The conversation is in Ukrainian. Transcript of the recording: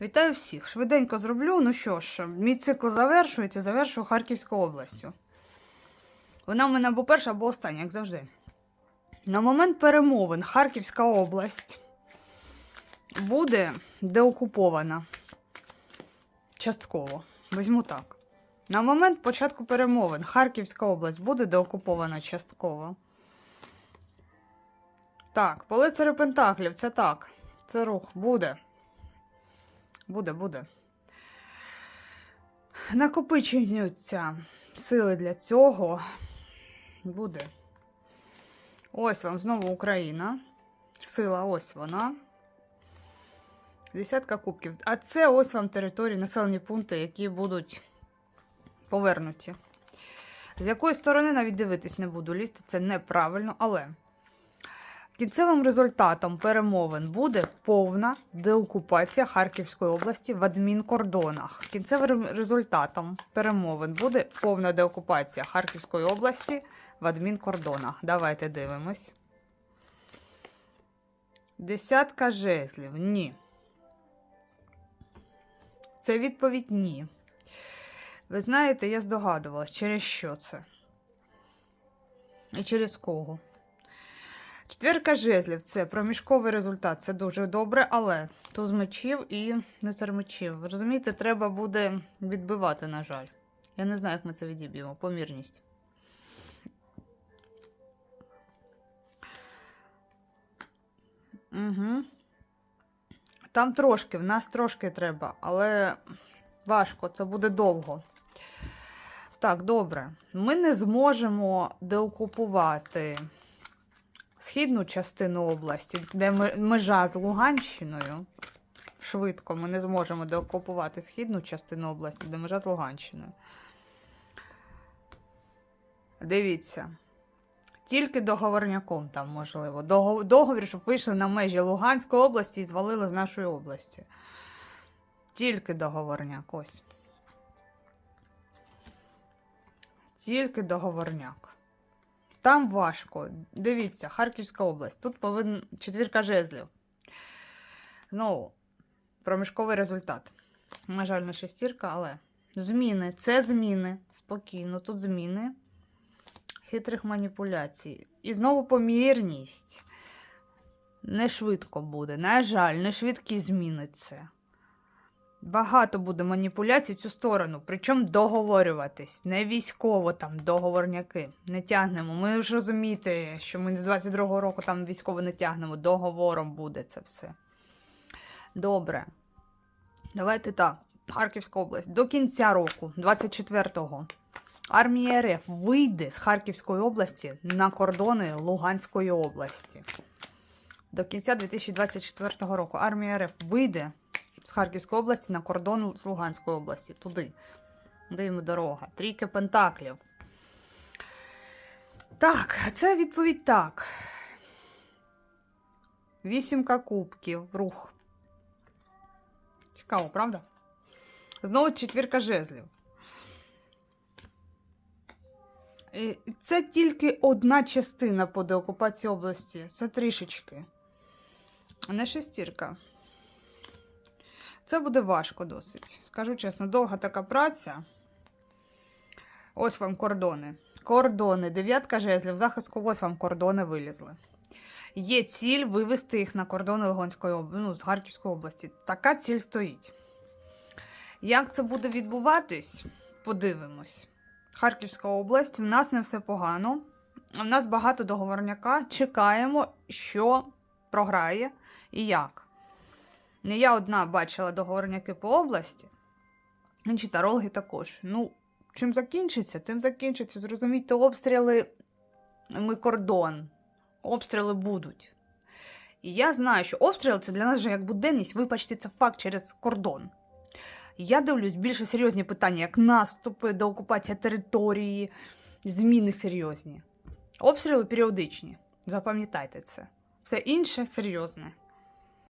Вітаю всіх! Швиденько зроблю. Ну що ж, мій цикл завершується, завершую Харківською областю. Вона в мене або перша, або остання, як завжди. На момент перемовин Харківська область буде деокупована. Частково. Візьму так. На момент початку перемовин Харківська область буде деокупована частково. Так, по Пентаклів, це так. Це рух буде. Буде, буде. Накопичуються сили для цього. Буде. Ось вам знову Україна. Сила, ось вона. Десятка кубків. А це ось вам території, населені пункти, які будуть повернуті. З якої сторони навіть дивитись не буду лізти, це неправильно, але кінцевим результатом перемовин буде повна деокупація Харківської області в адмінкордонах. Кінцевим результатом перемовин буде повна деокупація Харківської області в адмінкордонах. Давайте дивимось. Десятка жезлів. Ні. Це відповідь ні. Ви знаєте, я здогадувалась, через що це. І через кого. Четвірка жезлів це проміжковий результат. Це дуже добре, але туз мечів і лицар мечів. Розумієте, треба буде відбивати, на жаль. Я не знаю, як ми це відіб'ємо. Помірність. Угу. Там трошки, в нас трошки треба, але важко, це буде довго. Так, добре. Ми не зможемо деокупувати східну частину області, де межа з Луганщиною. Швидко ми не зможемо деокупувати східну частину області, де межа з Луганщиною. Дивіться. Тільки договорняком там можливо. Договір, щоб вийшли на межі Луганської області і звалили з нашої області. Тільки договорняк. Ось. Тільки договорняк. Там важко. Дивіться, Харківська область. Тут повинен четвірка жезлів. Знову, проміжковий результат. На жаль, не шестірка, але зміни. Це зміни. Спокійно, тут зміни. Хитрих маніпуляцій. І знову помірність. Не швидко буде. На жаль, не швидкі зміни це. Багато буде маніпуляцій в цю сторону, причому договорюватись. Не військово там договорняки. Не тягнемо. Ми ж розумієте, що ми з 22-го року там військово не тягнемо. Договором буде це все. Добре. Давайте так. Харківська область. До кінця року, 24-го, армія РФ вийде з Харківської області на кордони Луганської області. До кінця 2024 року армія РФ вийде з Харківської області на кордон з Луганської області. Туди. Де йому дорога. Трійки пентаклів. Так, це відповідь так. Вісімка кубків. Рух. Цікаво, правда? Знову четвірка жезлів. Це тільки одна частина по деокупації області. Це трішечки. Не шестірка. Це буде важко досить. Скажу чесно, довга така праця. Ось вам кордони. Кордони. Дев'ятка жезлів. Захистку, ось вам кордони вилізли. Є ціль вивести їх на кордони Луганської ну, з Харківської області. Така ціль стоїть. Як це буде відбуватись, подивимось. Харківська область, в нас не все погано. У нас багато договорняка. Чекаємо, що програє і як. Не я одна бачила договорняки по області, інші тарологи також. Ну, чим закінчиться, тим закінчиться. Зрозумійте, обстріли ми кордон. Обстріли будуть. І я знаю, що обстріли це для нас вже як буденність, вибачте, це факт через кордон. Я дивлюсь більше серйозні питання, як наступи, деокупація території, зміни серйозні. Обстріли періодичні. Запам'ятайте це. Все інше серйозне.